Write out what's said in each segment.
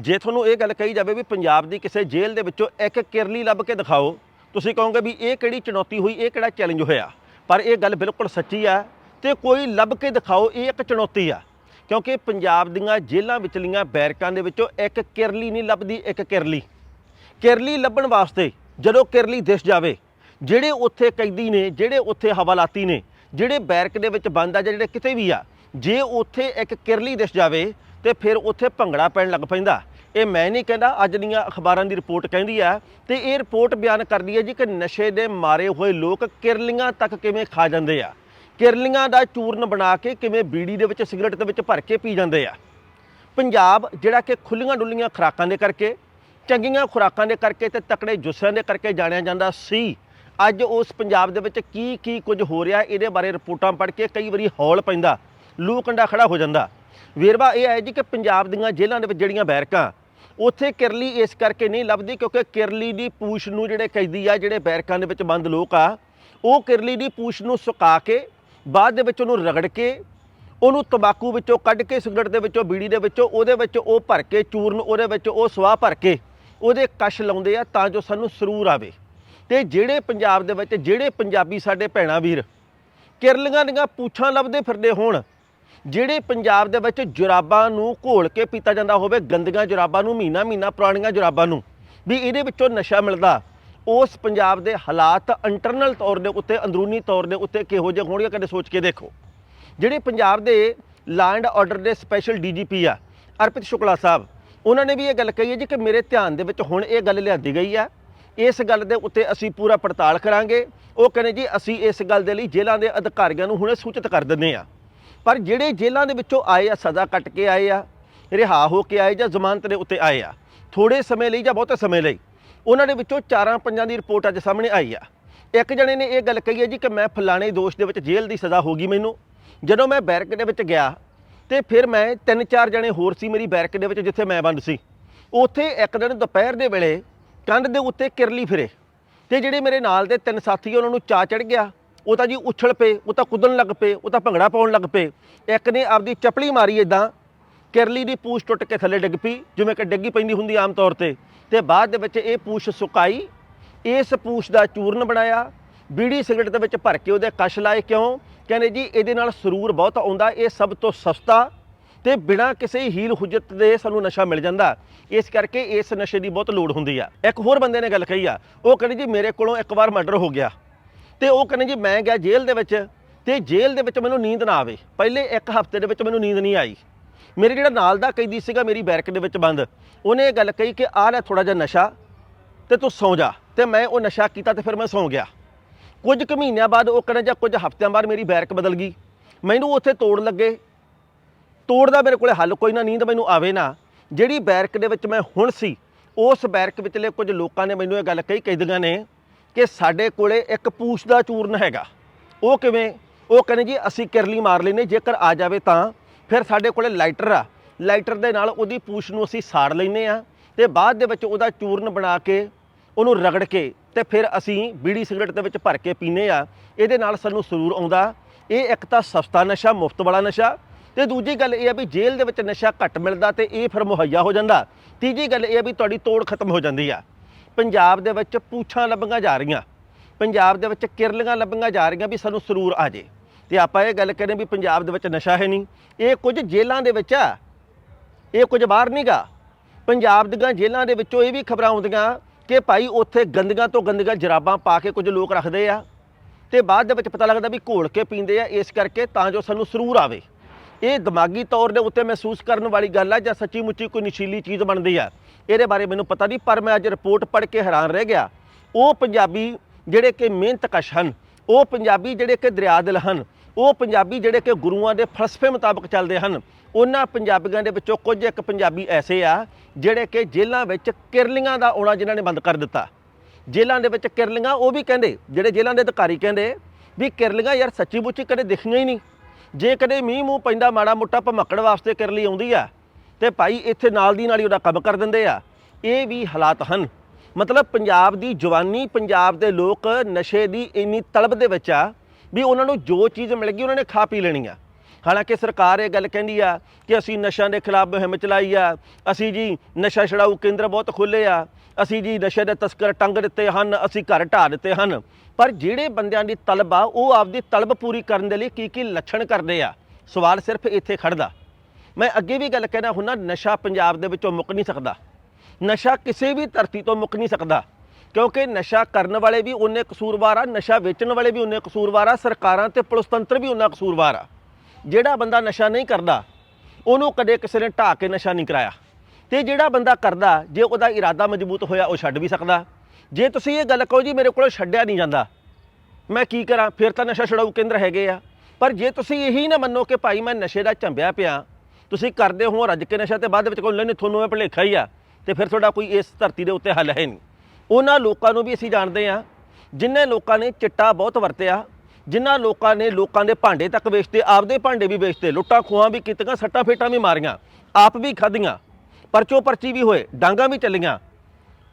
ਜੇ ਤੁਹਾਨੂੰ ਇਹ ਗੱਲ ਕਹੀ ਜਾਵੇ ਵੀ ਪੰਜਾਬ ਦੀ ਕਿਸੇ ਜੇਲ੍ਹ ਦੇ ਵਿੱਚੋਂ ਇੱਕ ਕਿਰਲੀ ਲੱਭ ਕੇ ਦਿਖਾਓ, ਤੁਸੀਂ ਕਹੋਗੇ ਵੀ ਇਹ ਕਿਹੜੀ ਚੁਣੌਤੀ ਹੋਈ, ਇਹ ਕਿਹੜਾ ਚੈਲੰਜ ਹੋਇਆ? ਪਰ ਇਹ ਗੱਲ ਬਿਲਕੁਲ ਸੱਚੀ ਆ ਤੇ ਕੋਈ ਲੱਭ ਕੇ ਦਿਖਾਓ, ਇਹ ਇੱਕ ਚੁਣੌਤੀ ਆ। ਕਿਉਂਕਿ ਪੰਜਾਬ ਦੀਆਂ ਜੇਲ੍ਹਾਂ ਵਿਚਲੀਆਂ ਬੈਰਕਾਂ ਦੇ ਵਿੱਚੋਂ ਇੱਕ ਕਿਰਲੀ ਨਹੀਂ ਲੱਭਦੀ, ਇੱਕ ਕਿਰਲੀ। ਕਿਰਲੀ ਲੱਭਣ ਵਾਸਤੇ ਜਦੋਂ ਕਿਰਲੀ ਦਿਸ ਜਾਵੇ, ਜਿਹੜੇ ਉੱਥੇ ਕੈਦੀ ਨੇ, ਜਿਹੜੇ ਉੱਥੇ ਹਵਾਲਾਤੀ ਨੇ, ਜਿਹੜੇ ਬੈਰਕ ਦੇ ਵਿੱਚ ਬੰਦ ਆ ਜਾਂ ਜਿਹੜੇ ਕਿਤੇ ਵੀ ਆ, ਜੇ ਉੱਥੇ ਇੱਕ ਕਿਰਲੀ ਦਿਸ ਜਾਵੇ ਤੇ ਫਿਰ ਉੱਥੇ ਭੰਗੜਾ ਪੈਣ ਲੱਗ ਪੈਂਦਾ। ਇਹ ਮੈਂ ਨਹੀਂ ਕਹਿੰਦਾ, ਅੱਜ ਦੀਆਂ ਅਖਬਾਰਾਂ ਦੀ ਰਿਪੋਰਟ ਕਹਿੰਦੀ ਆ ਤੇ ਇਹ ਰਿਪੋਰਟ ਬਿਆਨ ਕਰਦੀ ਹੈ ਜੀ ਕਿ ਨਸ਼ੇ ਦੇ ਮਾਰੇ ਹੋਏ ਲੋਕ ਕਿਰਲੀਆਂ ਤੱਕ ਕਿਵੇਂ ਖਾ ਜਾਂਦੇ ਆ। ਕਿਰਲੀਆਂ ਦਾ ਚੂਰਨ ਬਣਾ ਕੇ ਕਿਵੇਂ ਬੀੜੀ ਦੇ ਵਿੱਚ, ਸਿਗਰਟ ਦੇ ਵਿੱਚ ਭਰ ਕੇ ਪੀ ਜਾਂਦੇ ਆ। ਪੰਜਾਬ ਜਿਹੜਾ ਕਿ ਖੁੱਲੀਆਂ ਡੁੱਲੀਆਂ ਖੁਰਾਕਾਂ ਦੇ ਕਰਕੇ, ਚੰਗੀਆਂ ਖੁਰਾਕਾਂ ਦੇ ਕਰਕੇ ਤੇ ਤਕੜੇ ਜੁੱਸਿਆਂ ਦੇ ਕਰਕੇ ਜਾਣਿਆ ਜਾਂਦਾ ਸੀ। ਅੱਜ ਉਸ ਪੰਜਾਬ ਦੇ ਵਿੱਚ ਕੀ ਕੀ ਕੁਝ ਹੋ ਰਿਹਾ, ਇਹਦੇ ਬਾਰੇ ਰਿਪੋਰਟਾਂ ਪੜ੍ਹ ਕੇ ਕਈ ਵਾਰੀ ਹੌਲ ਪੈਂਦਾ। ਲੂ ਕੰਡਾ ਖੜਾ ਹੋ ਜਾਂਦਾ। ਵੇਰਵਾ ਇਹ ਹੈ ਜੀ ਕਿ ਪੰਜਾਬ ਦੀਆਂ ਜੇਲ੍ਹਾਂ ਦੇ ਵਿੱਚ ਜਿਹੜੀਆਂ ਬੈਰਕਾਂ, ਉੱਥੇ ਕਿਰਲੀ ਇਸ ਕਰਕੇ ਨਹੀਂ ਲੱਭਦੀ ਕਿਉਂਕਿ ਕਿਰਲੀ ਦੀ ਪੂਛ ਨੂੰ ਜਿਹੜੇ ਕੈਦੀ ਆ, ਜਿਹੜੇ ਬੈਰਕਾਂ ਦੇ ਵਿੱਚ ਬੰਦ ਲੋਕ ਆ, ਉਹ ਕਿਰਲੀ ਦੀ ਪੂਛ ਨੂੰ ਸੁਕਾ ਕੇ, ਬਾਅਦ ਦੇ ਵਿੱਚ ਉਹਨੂੰ ਰਗੜ ਕੇ, ਉਹਨੂੰ ਤੰਬਾਕੂ ਵਿੱਚੋਂ ਕੱਢ ਕੇ, ਸਿਗਰਟ ਦੇ ਵਿੱਚੋਂ, ਬੀੜੀ ਦੇ ਵਿੱਚੋਂ, ਉਹਦੇ ਵਿੱਚ ਉਹ ਭਰ ਕੇ, ਚੂਰਨ ਉਹਦੇ ਵਿੱਚ ਉਹ ਸਵਾਹ ਭਰ ਕੇ, ਉਹਦੇ ਕਸ਼ ਲਾਉਂਦੇ ਆ ਤਾਂ ਜੋ ਸਾਨੂੰ ਸਰੂਰ ਆਵੇ। ਤੇ ਜਿਹੜੇ ਪੰਜਾਬ ਦੇ ਵਿੱਚ, ਜਿਹੜੇ ਪੰਜਾਬੀ ਸਾਡੇ ਭੈਣਾ ਵੀਰ, ਕਿਰਲੀਆਂ ਦੀਆਂ ਪੂਛਾਂ ਲੱਭਦੇ ਫਿਰਦੇ ਹੋਣ ਜਿਹੜੇ ਪੰਜਾਬ ਦੇ ਵਿੱਚ ਜੁਰਾਬਾਂ ਨੂੰ ਘੋਲ ਕੇ ਪੀਤਾ ਜਾਂਦਾ ਹੋਵੇ, ਗੰਦੀਆਂ ਜੁਰਾਬਾਂ ਨੂੰ, ਮਹੀਨਾ ਮਹੀਨਾ ਪੁਰਾਣੀਆਂ ਜੁਰਾਬਾਂ ਨੂੰ, ਵੀ ਇਹਦੇ ਵਿੱਚੋਂ ਨਸ਼ਾ ਮਿਲਦਾ, ਉਸ ਪੰਜਾਬ ਦੇ ਹਾਲਾਤ ਇੰਟਰਨਲ ਤੌਰ ਦੇ ਉੱਤੇ, ਅੰਦਰੂਨੀ ਤੌਰ ਦੇ ਉੱਤੇ ਕਿਹੋ ਜਿਹੇ ਹੋਣਗੇ, ਕਦੇ ਸੋਚ ਕੇ ਦੇਖੋ। ਜਿਹੜੇ ਪੰਜਾਬ ਦੇ ਲੈਂਡ ਆਰਡਰ ਦੇ ਸਪੈਸ਼ਲ ਡੀਜੀਪੀ ਆ, ਅਰਪਿਤ ਸ਼ੁਕਲਾ ਸਾਹਿਬ, ਉਹਨਾਂ ਨੇ ਵੀ ਇਹ ਗੱਲ ਕਹੀ ਹੈ ਜੀ ਕਿ ਮੇਰੇ ਧਿਆਨ ਦੇ ਵਿੱਚ ਹੁਣ ਇਹ ਗੱਲ ਲਿਆਂਦੀ ਗਈ ਆ। ਇਸ ਗੱਲ ਦੇ ਉੱਤੇ ਅਸੀਂ ਪੂਰਾ ਪੜਤਾਲ ਕਰਾਂਗੇ। ਉਹ ਕਹਿੰਦੇ ਜੀ, ਅਸੀਂ ਇਸ ਗੱਲ ਦੇ ਲਈ ਜੇਲ੍ਹਾਂ ਦੇ ਅਧਿਕਾਰੀਆਂ ਨੂੰ ਹੁਣੇ ਸੂਚਿਤ ਕਰ ਦਿੰਦੇ ਆ ਪਰ ਜਿਹੜੇ ਜੇਲ੍ਹਾਂ ਦੇ ਵਿੱਚੋਂ ਆਏ ਆ, ਸਜ਼ਾ ਕੱਟ ਕੇ ਆਏ ਆ ਰਿਹਾ ਹੋ ਕੇ ਆਏ ਜਾਂ ਜ਼ਮਾਨਤ ਦੇ ਉੱਤੇ ਆਏ ਆ ਥੋੜੇ ਸਮੇਂ ਲਈ ਜਾਂ ਬਹੁਤੇ ਸਮੇਂ ਲਈ, ਉਹਨਾਂ ਦੇ ਵਿੱਚੋਂ ਚਾਰਾਂ ਪੰਜਾਂ ਦੀ ਰਿਪੋਰਟ ਅੱਜ ਸਾਹਮਣੇ ਆਈ ਆ। ਇੱਕ ਜਣੇ ਨੇ ਇਹ ਗੱਲ ਕਹੀ ਹੈ ਜੀ ਕਿ ਮੈਂ ਫਲਾਣੇ ਦੋਸ਼ ਦੇ ਵਿੱਚ ਜੇਲ੍ਹ ਦੀ ਸਜ਼ਾ ਹੋ ਗਈ ਮੈਨੂੰ। ਜਦੋਂ ਮੈਂ ਬੈਰਕ ਦੇ ਵਿੱਚ ਗਿਆ ਤੇ ਫਿਰ ਮੈਂ ਤਿੰਨ ਚਾਰ ਜਣੇ ਹੋਰ ਸੀ ਮੇਰੀ ਬੈਰਕ ਦੇ ਵਿੱਚ ਜਿੱਥੇ ਮੈਂ ਬੰਦ ਸੀ। ਉੱਥੇ ਇੱਕ ਦਿਨ ਦੁਪਹਿਰ ਦੇ ਵੇਲੇ ਕੰਧ ਦੇ ਉੱਤੇ ਕਿਰਲੀ ਫਿਰੇ ਤੇ ਜਿਹੜੇ ਮੇਰੇ ਨਾਲ ਦੇ ਤਿੰਨ ਸਾਥੀ ਉਹਨਾਂ ਨੂੰ ਚਾ ਚੜ ਗਿਆ। ਉਹ ਤਾਂ ਜੀ ਉਛਲ ਪਏ, ਉਹ ਤਾਂ ਕੁੱਦਣ ਲੱਗ ਪਏ, ਉਹ ਤਾਂ ਭੰਗੜਾ ਪਾਉਣ ਲੱਗ ਪਏ। ਇੱਕ ਨੇ ਆਪਦੀ ਚਪਲੀ ਮਾਰੀ ਇਦਾਂ ਕਿਰਲੀ ਦੀ ਪੂਛ ਟੁੱਟ ਕੇ ਥੱਲੇ ਡਿੱਗ ਪਈ, ਜਿਵੇਂ ਕਿ ਡਿੱਗੀ ਪੈਂਦੀ ਹੁੰਦੀ ਆਮ ਤੌਰ ਤੇ। ਤੇ ਬਾਅਦ ਦੇ ਵਿੱਚ ਇਹ ਪੂਛ ਸੁਕਾਈ, ਇਸ ਪੂਛ ਦਾ ਚੂਰਨ ਬਣਾਇਆ, ਬੀੜੀ ਸਿਗਰਟ ਦੇ ਵਿੱਚ ਭਰ ਕੇ ਉਹਦੇ ਕਸ਼ ਲਾਏ ਕਿਉਂ? ਕਹਿੰਦੇ ਜੀ ਇਹਦੇ ਨਾਲ ਸਰੂਰ ਬਹੁਤ ਆਉਂਦਾ, ਇਹ ਸਭ ਤੋਂ ਸਸਤਾ ਤੇ ਬਿਨਾਂ ਕਿਸੇ ਹੀਲ ਹੁਜਤ ਦੇ ਸਾਨੂੰ ਨਸ਼ਾ ਮਿਲ ਜਾਂਦਾ। ਇਸ ਕਰਕੇ ਇਸ ਨਸ਼ੇ ਦੀ ਬਹੁਤ ਲੋੜ ਹੁੰਦੀ ਆ। ਇੱਕ ਹੋਰ ਬੰਦੇ ਨੇ ਗੱਲ ਕਹੀ ਆ, ਉਹ ਕਹਿੰਦੇ ਜੀ ਮੇਰੇ ਕੋਲੋਂ ਇੱਕ ਵਾਰ ਮਰਡਰ ਹੋ ਗਿਆ। ਤੇ ਉਹ ਕਹਿੰਦੇ ਜੀ, ਮੈਂ ਗਿਆ ਜੇਲ੍ਹ ਦੇ ਵਿੱਚ ਤੇ ਜੇਲ੍ਹ ਦੇ ਵਿੱਚ ਮੈਨੂੰ ਨੀਂਦ ਨਾ ਆਵੇ। ਪਹਿਲੇ ਇੱਕ ਹਫ਼ਤੇ ਦੇ ਵਿੱਚ ਮੈਨੂੰ ਨੀਂਦ ਨਹੀਂ ਆਈ। ਮੇਰੇ ਜਿਹੜਾ ਨਾਲ ਦਾ ਕੈਦੀ ਸੀਗਾ, ਮੇਰੀ ਬੈਰਕ ਦੇ ਵਿੱਚ ਬੰਦ। ਉਹਨੇ ਇਹ ਗੱਲ ਕਹੀ ਕਿ ਆਹ ਲੈ ਥੋੜਾ ਜਿਹਾ ਨਸ਼ਾ ਤੇ ਤੂੰ ਸੌਂ ਜਾ। ਤੇ ਮੈਂ ਉਹ ਨਸ਼ਾ ਕੀਤਾ ਤੇ ਫਿਰ ਮੈਂ ਸੌਂ ਗਿਆ। ਕੁਝ ਕੁ ਮਹੀਨਿਆਂ ਬਾਅਦ ਉਹ ਕਹਿੰਦੇ ਜਾਂ, ਕੁਝ ਹਫ਼ਤਿਆਂ ਬਾਅਦ ਮੇਰੀ ਬੈਰਕ ਬਦਲ ਗਈ। ਮੈਨੂੰ ਉੱਥੇ ਤੋੜ ਲੱਗੇ। ਤੋੜ ਦਾ ਮੇਰੇ ਕੋਲੇ ਹੱਲ ਕੋਈ ਨਾ, ਨੀਂਦ ਮੈਨੂੰ ਆਵੇ ਨਾ। ਜਿਹੜੀ ਬੈਰਕ ਦੇ ਵਿੱਚ ਮੈਂ ਹੁਣ ਸੀ, ਉਸ ਬੈਰਕ ਵਿਚਲੇ ਕੁਝ ਲੋਕਾਂ ਨੇ ਮੈਨੂੰ ਇਹ ਗੱਲ ਕਹੀ ਕੈਦੀਆਂ ਨੇ ਕਿ ਸਾਡੇ ਕੋਲੇ ਇੱਕ ਪੂਛ ਦਾ ਚੂਰਨ ਹੈਗਾ। ਉਹ ਕਿਵੇਂ? ਉਹ ਕਹਿੰਦੇ ਜੀ, ਅਸੀਂ ਕਿਰਲੀ ਮਾਰ ਲੈਨੇ ਜੇਕਰ ਆ ਜਾਵੇ ਤਾਂ। ਫਿਰ ਸਾਡੇ ਕੋਲੇ ਲਾਈਟਰ ਆ। ਲਾਈਟਰ ਦੇ ਨਾਲ ਉਹਦੀ ਪੂਛ ਨੂੰ ਅਸੀਂ ਸਾੜ ਲੈਨੇ ਆ ਤੇ ਬਾਅਦ ਦੇ ਵਿੱਚ ਉਹਦਾ ਚੂਰਨ ਬਣਾ ਕੇ ਉਹਨੂੰ ਰਗੜ ਕੇ ਤੇ ਫਿਰ ਅਸੀਂ ਬੀੜੀ ਸਿਗਰਟ ਦੇ ਵਿੱਚ ਭਰ ਕੇ ਪੀਨੇ ਆ ਇਹਦੇ ਨਾਲ ਸਾਨੂੰ ਸਰੂਰ ਆਉਂਦਾ। ਇਹ ਇੱਕ ਤਾਂ ਸਸਤਾ ਨਸ਼ਾ, ਮੁਫਤ ਵਾਲਾ ਨਸ਼ਾ। ਤੇ ਦੂਜੀ ਗੱਲ ਇਹ ਆ ਵੀ ਜੇਲ੍ਹ ਦੇ ਵਿੱਚ ਨਸ਼ਾ ਘੱਟ ਮਿਲਦਾ ਤੇ ਇਹ ਫਿਰ ਮੁਹੱਈਆ ਹੋ ਜਾਂਦਾ। ਤੀਜੀ ਗੱਲ ਇਹ ਆ ਵੀ ਤੁਹਾਡੀ ਤੋੜ ਖਤਮ ਹੋ ਜਾਂਦੀ ਆ। ਪੰਜਾਬ ਦੇ ਵਿੱਚ ਪੂਛਾਂ ਲੱਭੀਆਂ ਜਾ ਰਹੀਆਂ। ਪੰਜਾਬ ਦੇ ਵਿੱਚ ਕਿਰਲੀਆਂ ਲੱਭੀਆਂ ਜਾ ਰਹੀਆਂ ਵੀ ਸਾਨੂੰ ਸਰੂਰ ਆ ਜੇ। ਤੇ ਆਪਾਂ ਇਹ ਗੱਲ ਕਹਿੰਦੇ ਵੀ ਪੰਜਾਬ ਦੇ ਵਿੱਚ ਨਸ਼ਾ ਹੈ ਨਹੀਂ। ਇਹ ਕੁਝ ਜੇਲ੍ਹਾਂ ਦੇ ਵਿੱਚ ਆ। ਇਹ ਕੁਝ ਬਾਹਰ ਨਹੀਂਗਾ ਪੰਜਾਬ ਦੀਆਂ ਜੇਲ੍ਹਾਂ ਦੇ ਵਿੱਚੋਂ ਇਹ ਵੀ ਖਬਰਾਂ ਆਉਂਦੀਆਂ ਕਿ ਭਾਈ ਉੱਥੇ ਗੰਦੀਆਂ ਤੋਂ ਗੰਦੀਆਂ ਜਰਾਬਾਂ ਪਾ ਕੇ ਕੁਝ ਲੋਕ ਰੱਖਦੇ ਆ। ਤੇ ਬਾਅਦ ਦੇ ਵਿੱਚ ਪਤਾ ਲੱਗਦਾ ਵੀ ਘੋਲ ਕੇ ਪੀਂਦੇ ਆ, ਇਸ ਕਰਕੇ ਤਾਂ ਜੋ ਸਾਨੂੰ ਸਰੂਰ ਆਵੇ। ਇਹ ਦਿਮਾਗੀ ਤੌਰ ਦੇ ਉੱਤੇ ਮਹਿਸੂਸ ਕਰਨ ਵਾਲੀ ਗੱਲ ਆ ਜਾਂ ਸੱਚੀ ਮੁੱਚੀ ਕੋਈ ਨਸ਼ੀਲੀ ਚੀਜ਼ ਬਣਦੀ ਆ। ਇਹਦੇ ਬਾਰੇ ਮੈਨੂੰ ਪਤਾ ਨਹੀਂ, ਪਰ ਮੈਂ ਅੱਜ ਰਿਪੋਰਟ ਪੜ੍ਹ ਕੇ ਹੈਰਾਨ ਰਹਿ ਗਿਆ। ਉਹ ਪੰਜਾਬੀ ਜਿਹੜੇ ਕਿ ਮਿਹਨਤ ਕਸ਼ ਹਨ, ਉਹ ਪੰਜਾਬੀ ਜਿਹੜੇ ਕਿ ਦਰਿਆ ਦਿਲ ਹਨ, ਉਹ ਪੰਜਾਬੀ ਜਿਹੜੇ ਕਿ ਗੁਰੂਆਂ ਦੇ ਫਲਸਫੇ ਮੁਤਾਬਕ ਚੱਲਦੇ ਹਨ, ਉਹਨਾਂ ਪੰਜਾਬੀਆਂ ਦੇ ਵਿੱਚੋਂ ਕੁਝ ਇੱਕ ਪੰਜਾਬੀ ਐਸੇ ਆ ਜਿਹੜੇ ਕਿ ਜੇਲ੍ਹਾਂ ਵਿੱਚ ਕਿਰਲੀਆਂ ਦਾ ਆਉਣਾ ਜਿਨ੍ਹਾਂ ਨੇ ਬੰਦ ਕਰ ਦਿੱਤਾ। ਜੇਲ੍ਹਾਂ ਦੇ ਵਿੱਚ ਕਿਰਲੀਆਂ, ਉਹ ਵੀ ਕਹਿੰਦੇ, ਜਿਹੜੇ ਜੇਲ੍ਹਾਂ ਦੇ ਅਧਿਕਾਰੀ ਕਹਿੰਦੇ ਵੀ ਕਿਰਲੀਆਂ ਯਾਰ ਸੱਚੀ ਮੁੱਚੀ ਕਦੇ ਦਿਖੀਆਂ ਹੀ ਨਹੀਂ। ਜੇ ਕਦੇ ਮੀਂਹ ਮੂੰਹ ਪੈਂਦਾ ਮਾੜਾ ਮੋਟਾ ਭਮਕੜ ਵਾਸਤੇ ਕਿਰਲੀ ਆਉਂਦੀ ਆ ਤੇ ਭਾਈ ਇੱਥੇ ਨਾਲ ਦੀ ਨਾਲ ਹੀ ਉਹਦਾ ਕੰਮ ਕਰ ਦਿੰਦੇ ਆ। ਇਹ ਵੀ ਹਾਲਾਤ ਹਨ। ਮਤਲਬ ਪੰਜਾਬ ਦੀ ਜਵਾਨੀ, ਪੰਜਾਬ ਦੇ ਲੋਕ ਨਸ਼ੇ ਦੀ ਇੰਨੀ ਤਲਬ ਦੇ ਵਿੱਚ ਆ ਵੀ ਉਹਨਾਂ ਨੂੰ ਜੋ ਚੀਜ਼ ਮਿਲ ਗਈ ਉਹਨਾਂ ਨੇ ਖਾ ਪੀ ਲੈਣੀ ਆ। ਹਾਲਾਂਕਿ ਸਰਕਾਰ ਇਹ ਗੱਲ ਕਹਿੰਦੀ ਆ ਕਿ ਅਸੀਂ ਨਸ਼ਿਆਂ ਦੇ ਖਿਲਾਫ ਮੁਹਿੰਮ ਚਲਾਈ ਆ, ਅਸੀਂ ਜੀ ਨਸ਼ਾ ਛਡਾਊ ਕੇਂਦਰ ਬਹੁਤ ਖੋਲ੍ਹੇ ਆ, ਅਸੀਂ ਜੀ ਨਸ਼ੇ ਦੇ ਤਸਕਰ ਟੰਗ ਦਿੱਤੇ ਹਨ, ਅਸੀਂ ਘਰ ਢਾਹ ਦਿੱਤੇ ਹਨ। ਪਰ ਜਿਹੜੇ ਬੰਦਿਆਂ ਦੀ ਤਲਬ ਆ, ਉਹ ਆਪਦੀ ਤਲਬ ਪੂਰੀ ਕਰਨ ਦੇ ਲਈ ਕੀ ਕੀ ਲੱਛਣ ਕਰਦੇ ਆ? ਸਵਾਲ ਸਿਰਫ ਇੱਥੇ ਖੜਦਾ ਮੈਂ ਅੱਗੇ ਵੀ ਗੱਲ ਕਹਿਣਾ ਹੁੰਨਾ ਨਸ਼ਾ ਪੰਜਾਬ ਦੇ ਵਿੱਚੋਂ ਮੁੱਕ ਨਹੀਂ ਸਕਦਾ। ਨਸ਼ਾ ਕਿਸੇ ਵੀ ਧਰਤੀ ਤੋਂ ਮੁੱਕ ਨਹੀਂ ਸਕਦਾ। ਕਿਉਂਕਿ ਨਸ਼ਾ ਕਰਨ ਵਾਲੇ ਵੀ ਉਹਨੇ ਕਸੂਰਵਾਰ ਆ, ਨਸ਼ਾ ਵੇਚਣ ਵਾਲੇ ਵੀ ਉਹਨੇ ਕਸੂਰਵਾਰ ਆ, ਸਰਕਾਰਾਂ ਤੇ ਪੁਲਿਸ ਤੰਤਰ ਵੀ ਉਹਨਾਂ ਕਸੂਰਵਾਰ ਆ। ਜਿਹੜਾ ਬੰਦਾ ਨਸ਼ਾ ਨਹੀਂ ਕਰਦਾ, ਉਹਨੂੰ ਕਦੇ ਕਿਸੇ ਨੇ ਢਾਹ ਕੇ ਨਸ਼ਾ ਨਹੀਂ ਕਰਾਇਆ। ਤੇ ਜਿਹੜਾ ਬੰਦਾ ਕਰਦਾ, ਜੇ ਉਹਦਾ ਇਰਾਦਾ ਮਜ਼ਬੂਤ ਹੋਇਆ, ਉਹ ਛੱਡ ਵੀ ਸਕਦਾ। ਜੇ ਤੁਸੀਂ ਇਹ ਗੱਲ ਕਹੋ ਜੀ, ਮੇਰੇ ਕੋਲੋਂ ਛੱਡਿਆ ਨਹੀਂ ਜਾਂਦਾ, ਮੈਂ ਕੀ ਕਰਾਂ? ਫਿਰ ਤਾਂ ਨਸ਼ਾ ਛਡਾਊ ਕੇਂਦਰ ਹੈਗੇ ਆ। ਪਰ ਜੇ ਤੁਸੀਂ ਇਹੀ ਨਾ ਮੰਨੋ ਕਿ ਭਾਈ ਮੈਂ ਨਸ਼ੇ ਦਾ ਝੰਬਿਆ ਪਿਆ ਤੁਸੀਂ ਕਰਦੇ ਹੋ ਰੱਜ ਕੇ ਨਸ਼ਾ ਤੇ ਬਾਅਦ ਵਿੱਚ ਕੋਈ ਨਹੀਂ, ਤੁਹਾਨੂੰ ਇਹ ਭੁਲੇਖਾ ਹੀ ਆ। ਤੇ ਫਿਰ ਤੁਹਾਡਾ ਕੋਈ ਇਸ ਧਰਤੀ ਦੇ ਉੱਤੇ ਹੱਲ ਹੈ ਨਹੀਂ। ਉਹਨਾਂ ਲੋਕਾਂ ਨੂੰ ਵੀ ਅਸੀਂ ਜਾਣਦੇ ਆ ਜਿਨ੍ਹਾਂ ਲੋਕਾਂ ਨੇ ਚਿੱਟਾ ਬਹੁਤ ਵਰਤਿਆ, ਜਿਨ੍ਹਾਂ ਲੋਕਾਂ ਨੇ ਲੋਕਾਂ ਦੇ ਭਾਂਡੇ ਤੱਕ ਵੇਚਤੇ, ਆਪਦੇ ਭਾਂਡੇ ਵੀ ਵੇਚਤੇ, ਲੁੱਟਾਂ ਖੋਹਾਂ ਵੀ ਕੀਤੀਆਂ, ਸੱਟਾਂ ਫੇਟਾਂ ਵੀ ਮਾਰੀਆਂ, ਆਪ ਵੀ ਖਾਧੀਆਂ, ਪਰਚੋ ਪਰਚੀ ਵੀ ਹੋਏ, ਡਾਂਗਾ ਵੀ ਚੱਲੀਆਂ।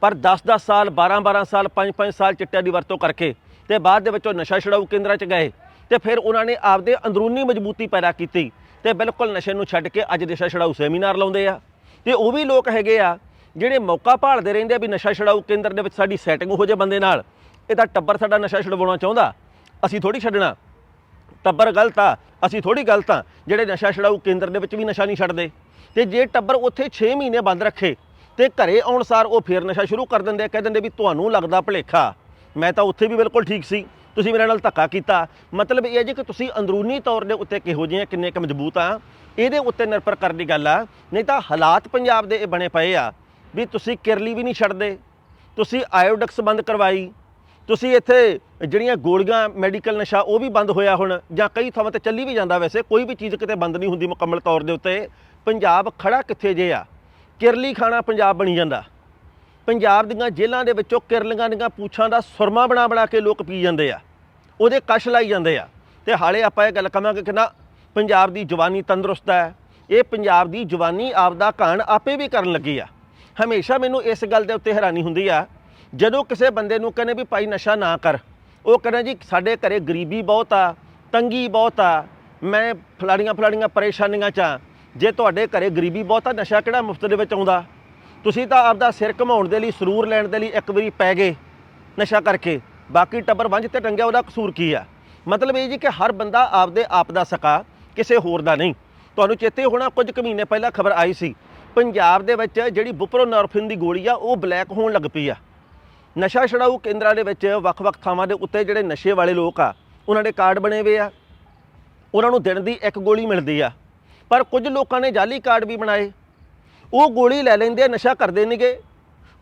ਪਰ 10-10 ਸਾਲ 12-12 ਸਾਲ 5-5 ਸਾਲ ਚਿੱਟੇ ਦੀ ਵਰਤੋਂ ਕਰਕੇ ਤੇ ਬਾਅਦ ਦੇ ਵਿੱਚ ਉਹ ਨਸ਼ਾ ਛਡਾਊ ਕੇਂਦਰਾਂ 'ਚ ਗਏ ਤੇ ਫਿਰ ਉਹਨਾਂ ਨੇ ਆਪਦੇ ਅੰਦਰੂਨੀ ਮਜ਼ਬੂਤੀ ਪੈਦਾ ਕੀਤੀ ਤੇ ਬਿਲਕੁਲ ਨਸ਼ੇ ਨੂੰ ਛੱਡ ਕੇ ਅੱਜ ਨਸ਼ਾ ਛਡਾਊ ਸੈਮੀਨਾਰ ਲਾਉਂਦੇ ਆ। ਤੇ ਉਹ ਵੀ ਲੋਕ ਹੈਗੇ ਆ ਜਿਹੜੇ ਮੌਕਾ ਭਾਲਦੇ ਰਹਿੰਦੇ ਆ ਵੀ ਨਸ਼ਾ ਛਡਾਊ ਕੇਂਦਰ ਦੇ ਵਿੱਚ ਸਾਡੀ ਸੈਟਿੰਗ ਹੋ ਜੇ ਬੰਦੇ ਨਾਲ। ਇਹਦਾ ਟੱਬਰ ਸਾਡਾ ਨਸ਼ਾ ਛਡਵਾਉਣਾ ਚਾਹੁੰਦਾ। ਅਸੀਂ ਥੋੜੀ ਛੱਡਣਾ। ਟੱਬਰ ਗਲਤ ਆ ਅਸੀਂ ਥੋੜੀ ਗਲਤ ਆ। ਜਿਹੜੇ ਨਸ਼ਾ ਛਡਾਊ ਕੇਂਦਰ ਦੇ ਵਿੱਚ ਵੀ ਨਸ਼ਾ ਨਹੀਂ ਛੱਡਦੇ। ਤੇ ਜੇ ਟੱਬਰ ਉੱਥੇ 6 ਮਹੀਨੇ ਬੰਦ ਰੱਖੇ ਤੇ ਘਰੇ ਆਉਣ ਸਾਰ ਉਹ ਫੇਰ ਨਸ਼ਾ ਸ਼ੁਰੂ ਕਰ ਦਿੰਦੇ ਆ, ਕਹਿ ਦਿੰਦੇ ਵੀ ਤੁਹਾਨੂੰ ਲੱਗਦਾ ਭੁਲੇਖਾ। ਮੈਂ ਤਾਂ ਉੱਥੇ ਵੀ ਬਿਲਕੁਲ ਠੀਕ ਸੀ। ਤੁਸੀਂ ਮੇਰੇ ਨਾਲ ਧੱਕਾ ਕੀਤਾ। ਮਤਲਬ ਇਹ ਹੈ ਜੀ ਕਿ ਤੁਸੀਂ ਅੰਦਰੂਨੀ ਤੌਰ ਦੇ ਉੱਤੇ ਕਿਹੋ ਜਿਹੇ ਆ, ਕਿੰਨੇ ਕੁ ਮਜ਼ਬੂਤ ਆ। ਇਹਦੇ ਉੱਤੇ ਨਿਰਭਰ ਕਰਨ ਦੀ ਗੱਲ ਆ। ਨਹੀਂ ਤਾਂ ਹਾਲਾਤ ਪੰਜਾਬ ਦੇ ਇਹ ਬਣੇ ਪਏ ਆ ਵੀ ਤੁਸੀਂ ਕਿਰਲੀ ਵੀ ਨਹੀਂ ਛੱਡਦੇ। ਤੁਸੀਂ ਆਇਓਡਕਸ ਬੰਦ ਕਰਵਾਈ। ਤੁਸੀਂ ਇੱਥੇ ਜਿਹੜੀਆਂ ਗੋਲੀਆਂ, ਮੈਡੀਕਲ ਨਸ਼ਾ, ਉਹ ਵੀ ਬੰਦ ਹੋਇਆ ਹੁਣ। ਜਾਂ ਕਈ ਥਾਵਾਂ ਤੇ ਚੱਲੀ ਵੀ ਜਾਂਦਾ ਵੈਸੇ, ਕੋਈ ਵੀ ਚੀਜ਼ ਕਿਤੇ ਬੰਦ ਨਹੀਂ ਹੁੰਦੀ ਮੁਕੰਮਲ ਤੌਰ ਦੇ ਉੱਤੇ। ਪੰਜਾਬ ਖੜਾ ਕਿੱਥੇ ਜੇ ਆ? ਕਿਰਲੀ ਖਾਣਾ ਪੰਜਾਬ ਬਣੀ ਜਾਂਦਾ। ਪੰਜਾਬ ਦੀਆਂ ਜੇਲ੍ਹਾਂ ਦੇ ਵਿੱਚੋਂ ਕਿਰਲੀਆਂ ਦੀਆਂ ਪੂਛਾਂ ਦਾ ਸੁਰਮਾ ਬਣਾ ਬਣਾ ਕੇ ਲੋਕ ਪੀ ਜਾਂਦੇ ਆ। ਉਹਦੇ ਕਸ਼ ਲਾਈ ਜਾਂਦੇ ਆ। ਤੇ ਹਾਲੇ ਆਪਾਂ ਇਹ ਗੱਲ ਕਵਾਂਗੇ ਕਿ ਨਾ, ਪੰਜਾਬ ਦੀ ਜਵਾਨੀ ਤੰਦਰੁਸਤ ਹੈ। ਇਹ ਪੰਜਾਬ ਦੀ ਜਵਾਨੀ ਆਪਦਾ ਘਾਣ ਆਪੇ ਵੀ ਕਰਨ ਲੱਗੀ ਆ। ਹਮੇਸ਼ਾ ਮੈਨੂੰ ਇਸ ਗੱਲ ਦੇ ਉੱਤੇ ਹੈਰਾਨੀ ਹੁੰਦੀ ਆ। ਜਦੋਂ ਕਿਸੇ ਬੰਦੇ ਨੂੰ ਕਹਿੰਦੇ ਵੀ ਭਾਈ ਨਸ਼ਾ ਨਾ ਕਰ, ਉਹ ਕਹਿੰਦਾ ਜੀ ਸਾਡੇ ਘਰੇ ਗਰੀਬੀ ਬਹੁਤ ਆ, ਤੰਗੀ ਬਹੁਤ ਆ, ਮੈਂ ਫਲਾੜੀਆਂ ਫਲਾੜੀਆਂ ਪਰੇਸ਼ਾਨੀਆਂ ਚ ਆ। ਜੇ ਤੁਹਾਡੇ ਘਰੇ ਗਰੀਬੀ ਬਹੁਤ ਆ, ਨਸ਼ਾ ਕਿਹੜਾ ਮੁਫਤ ਦੇ ਵਿੱਚ ਆਉਂਦਾ? ਤੁਸੀਂ ਤਾਂ ਆਪਦਾ ਸਿਰ ਘਮਾਉਣ ਦੇ ਲਈ ਸਰੂਰ ਲੈਣ ਦੇ ਲਈ ਇੱਕ ਵਾਰੀ ਪੈ ਗਏ ਨਸ਼ਾ ਕਰਕੇ। ਬਾਕੀ ਟੱਬਰ ਵੰਝ ਤੇ ਟੰਗਿਆ ਉਹਦਾ ਕਸੂਰ ਕੀ ਆ? ਮਤਲਬ ਇਹ ਜੀ ਕਿ ਹਰ ਬੰਦਾ ਆਪਦੇ ਆਪ ਦਾ ਸਕਾ, ਕਿਸੇ ਹੋਰ ਦਾ ਨਹੀਂ। ਤੁਹਾਨੂੰ ਚੇਤੇ ਹੋਣਾ, ਕੁਝ ਕੁ ਮਹੀਨੇ ਪਹਿਲਾਂ ਖਬਰ ਆਈ ਸੀ, ਪੰਜਾਬ ਦੇ ਵਿੱਚ ਜਿਹੜੀ ਬੁਪਰੋਨੋਰਫਿਨ ਦੀ ਗੋਲੀ ਆ, ਉਹ ਬਲੈਕ ਹੋਣ ਲੱਗ ਪਈ ਆ। ਨਸ਼ਾ ਛਡਾਊ ਕੇਂਦਰਾਂ ਦੇ ਵਿੱਚ ਵੱਖ-ਵੱਖ ਥਾਵਾਂ ਦੇ ਉੱਤੇ ਜਿਹੜੇ ਨਸ਼ੇ ਵਾਲੇ ਲੋਕ ਆ, ਉਹਨਾਂ ਦੇ ਕਾਰਡ ਬਣੇ ਹੋਏ ਆ। ਉਹਨਾਂ ਨੂੰ ਦਿਨ ਦੀ ਇੱਕ ਗੋਲੀ ਮਿਲਦੀ ਆ। ਪਰ ਕੁਝ ਲੋਕਾਂ ਨੇ ਜਾਲੀ ਕਾਰਡ ਵੀ ਬਣਾਏ। ਉਹ ਗੋਲੀ ਲੈ ਲੈਂਦੇ ਆ, ਨਸ਼ਾ ਕਰਦੇ ਨੇਗੇ।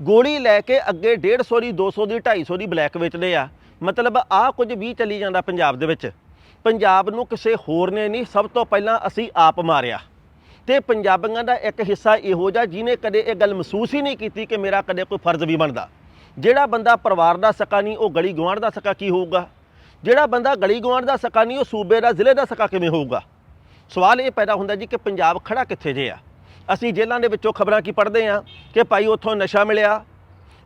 ਗੋਲੀ ਲੈ ਕੇ ਅੱਗੇ 150 ਦੀ 200 ਦੀ 250 ਦੀ ਬਲੈਕ ਵੇਚਦੇ ਆ। ਮਤਲਬ ਆਹ ਕੁਝ ਵੀ ਚੱਲੀ ਜਾਂਦਾ ਪੰਜਾਬ ਦੇ ਵਿੱਚ। ਪੰਜਾਬ ਨੂੰ ਕਿਸੇ ਹੋਰ ਨੇ ਨਹੀਂ, ਸਭ ਤੋਂ ਪਹਿਲਾਂ ਅਸੀਂ ਆਪ ਮਾਰਿਆ। ਤੇ ਪੰਜਾਬੀਆਂ ਦਾ ਇੱਕ ਹਿੱਸਾ ਇਹੋ ਜਿਹਾ ਜਿਹਨੇ ਕਦੇ ਇਹ ਗੱਲ ਮਹਿਸੂਸ ਹੀ ਨਹੀਂ ਕੀਤੀ ਕਿ ਮੇਰਾ ਕਦੇ ਕੋਈ ਫਰਜ਼ ਵੀ ਬਣਦਾ। ਜਿਹੜਾ ਬੰਦਾ ਪਰਿਵਾਰ ਦਾ ਸਕਾ ਨਹੀਂ, ਉਹ ਗਲੀ ਗੁਆਂਢ ਦਾ ਸਕਾ ਕੀ ਹੋਊਗਾ? ਜਿਹੜਾ ਬੰਦਾ ਗਲੀ ਗੁਆਂਢ ਦਾ ਸਕਾ ਨਹੀਂ, ਉਹ ਸੂਬੇ ਦਾ, ਜ਼ਿਲ੍ਹੇ ਦਾ ਸਕਾ ਕਿਵੇਂ ਹੋਊਗਾ? ਸਵਾਲ ਇਹ ਪੈਦਾ ਹੁੰਦਾ ਜੀ ਕਿ ਪੰਜਾਬ ਖੜਾ ਕਿੱਥੇ ਜੇ ਆ? ਅਸੀਂ ਜੇਲ੍ਹਾਂ ਦੇ ਵਿੱਚੋਂ ਖਬਰਾਂ ਕੀ ਪੜ੍ਹਦੇ ਆ ਕਿ ਭਾਈ ਉੱਥੋਂ ਨਸ਼ਾ ਮਿਲਿਆ,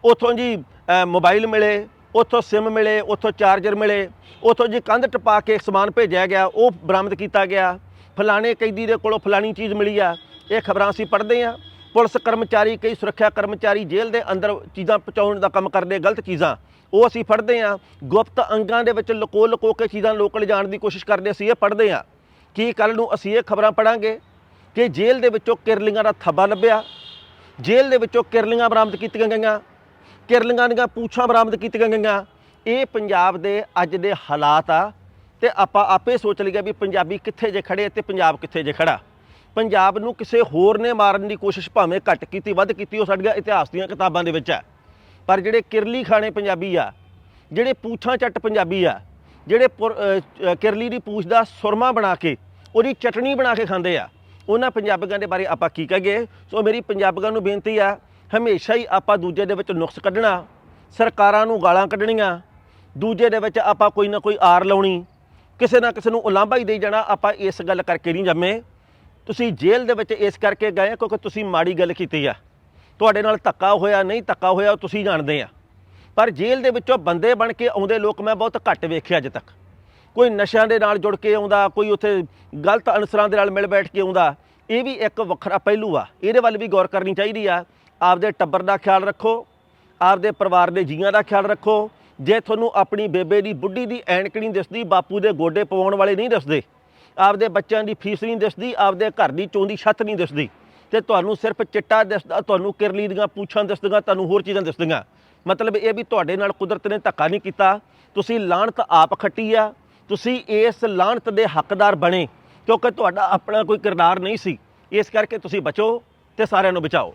ਉੱਥੋਂ ਜੀ ਮੋਬਾਈਲ ਮਿਲੇ, ਉੱਥੋਂ ਸਿਮ ਮਿਲੇ, ਉੱਥੋਂ ਚਾਰਜਰ ਮਿਲੇ, ਉੱਥੋਂ ਜੀ ਕੰਧ ਟਪਾ ਕੇ ਸਮਾਨ ਭੇਜਿਆ ਗਿਆ, ਉਹ ਬਰਾਮਦ ਕੀਤਾ ਗਿਆ। ਫਲਾਣੇ ਕੈਦੀ ਦੇ ਕੋਲੋਂ ਫਲਾਣੀ ਚੀਜ਼ ਮਿਲੀ ਆ, ਇਹ ਖਬਰਾਂ ਅਸੀਂ ਪੜ੍ਹਦੇ ਆ ਪੁਲਿਸ ਕਰਮਚਾਰੀ, ਕਈ ਸੁਰੱਖਿਆ ਕਰਮਚਾਰੀ ਜੇਲ੍ਹ ਦੇ ਅੰਦਰ ਚੀਜ਼ਾਂ ਪਹੁੰਚਾਉਣ ਦਾ ਕੰਮ ਕਰਦੇ, ਗਲਤ ਚੀਜ਼ਾਂ, ਉਹ ਅਸੀਂ ਪੜ੍ਹਦੇ ਆ ਗੁਪਤ ਅੰਗਾਂ ਦੇ ਵਿੱਚ ਲੁਕੋ ਲੁਕੋ ਕੇ ਚੀਜ਼ਾਂ ਲੋਕ ਲਿਜਾਣ ਦੀ ਕੋਸ਼ਿਸ਼ ਕਰਦੇ, ਅਸੀਂ ਇਹ ਪੜ੍ਹਦੇ ਆ ਕੀ ਕੱਲ ਨੂੰ ਅਸੀਂ ਇਹ ਖਬਰਾਂ ਪੜਾਂਗੇ ਕਿ ਜੇਲ੍ਹ ਦੇ ਵਿੱਚੋਂ ਕਿਰਲੀਆਂ ਦਾ ਥੱਬਾ ਲੱਭਿਆ, ਜੇਲ੍ਹ ਦੇ ਵਿੱਚੋਂ ਕਿਰਲੀਆਂ ਬਰਾਮਦ ਕੀਤੀਆਂ ਗਈਆਂ, ਕਿਰਲੀਆਂ ਦੀਆਂ ਪੂਛਾਂ ਬਰਾਮਦ ਕੀਤੀਆਂ ਗਈਆਂ। ਇਹ ਪੰਜਾਬ ਦੇ ਅੱਜ ਦੇ ਹਾਲਾਤ ਆ ਤੇ ਆਪਾਂ ਆਪੇ ਸੋਚ ਲਈਏ ਵੀ ਪੰਜਾਬੀ ਕਿੱਥੇ ਜੇ ਖੜੇ ਤੇ ਪੰਜਾਬ ਕਿੱਥੇ ਜੇ ਖੜਾ। ਪੰਜਾਬ ਨੂੰ ਕਿਸੇ ਹੋਰ ਨੇ ਮਾਰਨ ਦੀ ਕੋਸ਼ਿਸ਼ ਭਾਵੇਂ ਘੱਟ ਕੀਤੀ, ਵੱਧ ਕੀਤੀ, ਉਹ ਸਾਡੀਆਂ ਇਤਿਹਾਸ ਦੀਆਂ ਕਿਤਾਬਾਂ ਦੇ ਵਿੱਚ ਹੈ ਪਰ ਜਿਹੜੇ ਕਿਰਲੀ ਖਾਣੇ ਪੰਜਾਬੀ ਆ, ਜਿਹੜੇ ਪੂਛਾਂ ਚੱਟ ਪੰਜਾਬੀ ਆ, ਜਿਹੜੇ ਪੁਰ- ਕਿਰਲੀ ਦੀ ਪੂਛ ਦਾ ਸੁਰਮਾ ਬਣਾ ਕੇ, ਉਹਦੀ ਚਟਣੀ ਬਣਾ ਕੇ ਖਾਂਦੇ ਆ ਉਹਨਾਂ ਪੰਜਾਬੀਆਂ ਦੇ ਬਾਰੇ ਆਪਾਂ ਕੀ ਕਹੀਏ? ਸੋ ਮੇਰੀ ਪੰਜਾਬੀਆਂ ਨੂੰ ਬੇਨਤੀ ਆ, ਹਮੇਸ਼ਾ ਹੀ ਆਪਾਂ ਦੂਜੇ ਦੇ ਵਿੱਚ ਨੁਕਸ ਕੱਢਣਾ, ਸਰਕਾਰਾਂ ਨੂੰ ਗਾਲਾਂ ਕੱਢਣੀਆਂ, ਦੂਜੇ ਦੇ ਵਿੱਚ ਆਪਾਂ ਕੋਈ ਨਾ ਕੋਈ ਆਰ ਲਾਉਣੀ, ਕਿਸੇ ਨਾ ਕਿਸੇ ਨੂੰ ਉਲਾਂਭਾ ਹੀ ਦੇਈ ਜਾਣਾ, ਆਪਾਂ ਇਸ ਗੱਲ ਕਰਕੇ ਨਹੀਂ ਜੰਮੇ। ਤੁਸੀਂ ਜੇਲ੍ਹ ਦੇ ਵਿੱਚ ਇਸ ਕਰਕੇ ਗਏ ਕਿਉਂਕਿ ਤੁਸੀਂ ਮਾੜੀ ਗੱਲ ਕੀਤੀ ਆ। ਤੁਹਾਡੇ ਨਾਲ ਧੱਕਾ ਹੋਇਆ, ਨਹੀਂ ਧੱਕਾ ਹੋਇਆ, ਉਹ ਤੁਸੀਂ ਜਾਣਦੇ ਆ। ਪਰ ਜੇਲ੍ਹ ਦੇ ਵਿੱਚੋਂ ਬੰਦੇ ਬਣ ਕੇ ਆਉਂਦੇ ਲੋਕ ਮੈਂ ਬਹੁਤ ਘੱਟ ਵੇਖੇ ਅੱਜ ਤੱਕ। ਕੋਈ ਨਸ਼ਿਆਂ ਦੇ ਨਾਲ ਜੁੜ ਕੇ ਆਉਂਦਾ, ਕੋਈ ਉੱਥੇ ਗਲਤ ਅਨਸਰਾਂ ਦੇ ਨਾਲ ਮਿਲ ਬੈਠ ਕੇ ਆਉਂਦਾ, ਇਹ ਵੀ ਇੱਕ ਵੱਖਰਾ ਪਹਿਲੂ ਆ। ਇਹਦੇ ਵੱਲ ਵੀ ਗੌਰ ਕਰਨੀ ਚਾਹੀਦੀ ਆ। ਆਪਦੇ ਟੱਬਰ ਦਾ ਖਿਆਲ ਰੱਖੋ, ਆਪਦੇ ਪਰਿਵਾਰ ਦੇ ਜੀਆਂ ਦਾ ਖਿਆਲ ਰੱਖੋ। ਜੇ ਤੁਹਾਨੂੰ ਆਪਣੀ ਬੇਬੇ ਦੀ, ਬੁੱਢੀ ਦੀ ਐਨਕ ਨਹੀਂ ਦਿਸਦੀ, ਬਾਪੂ ਦੇ ਗੋਡੇ ਪਵਾਉਣ ਵਾਲੇ ਨਹੀਂ ਦਿਸਦੇ, ਆਪਦੇ ਬੱਚਿਆਂ ਦੀ ਫੀਸ ਨਹੀਂ ਦਿਸਦੀ, ਆਪਦੇ ਘਰ ਦੀ ਚੋਂ ਦੀ ਛੱਤ ਨਹੀਂ ਦਿਸਦੀ, ਤੇ ਤੁਹਾਨੂੰ ਸਿਰਫ ਚਿੱਟਾ ਦਿਸਦਾ, ਤੁਹਾਨੂੰ ਕਿਰਲੀ ਦੀਆਂ ਪੂਛਾਂ ਦਿਸਦੀਆਂ, ਤੁਹਾਨੂੰ ਹੋਰ ਚੀਜ਼ਾਂ ਦਿਸਦੀਆਂ। ਮਤਲਬ ਇਹ ਵੀ ਤੁਹਾਡੇ ਨਾਲ ਕੁਦਰਤ ਨੇ ਧੱਕਾ ਨਹੀਂ ਕੀਤਾ। ਤੁਸੀਂ ਲਾਹਣਤ ਆਪ ਖੱਟੀ ਆ। ਤੁਸੀਂ ਇਸ ਲਾਹਣਤ ਦੇ ਹੱਕਦਾਰ ਬਣੇ, ਕਿਉਂਕਿ ਤੁਹਾਡਾ ਆਪਣਾ ਕੋਈ ਕਿਰਦਾਰ ਨਹੀਂ ਸੀ। ਇਸ ਕਰਕੇ ਤੁਸੀਂ ਬਚੋ ਤੇ ਸਾਰਿਆਂ ਨੂੰ ਬਚਾਓ।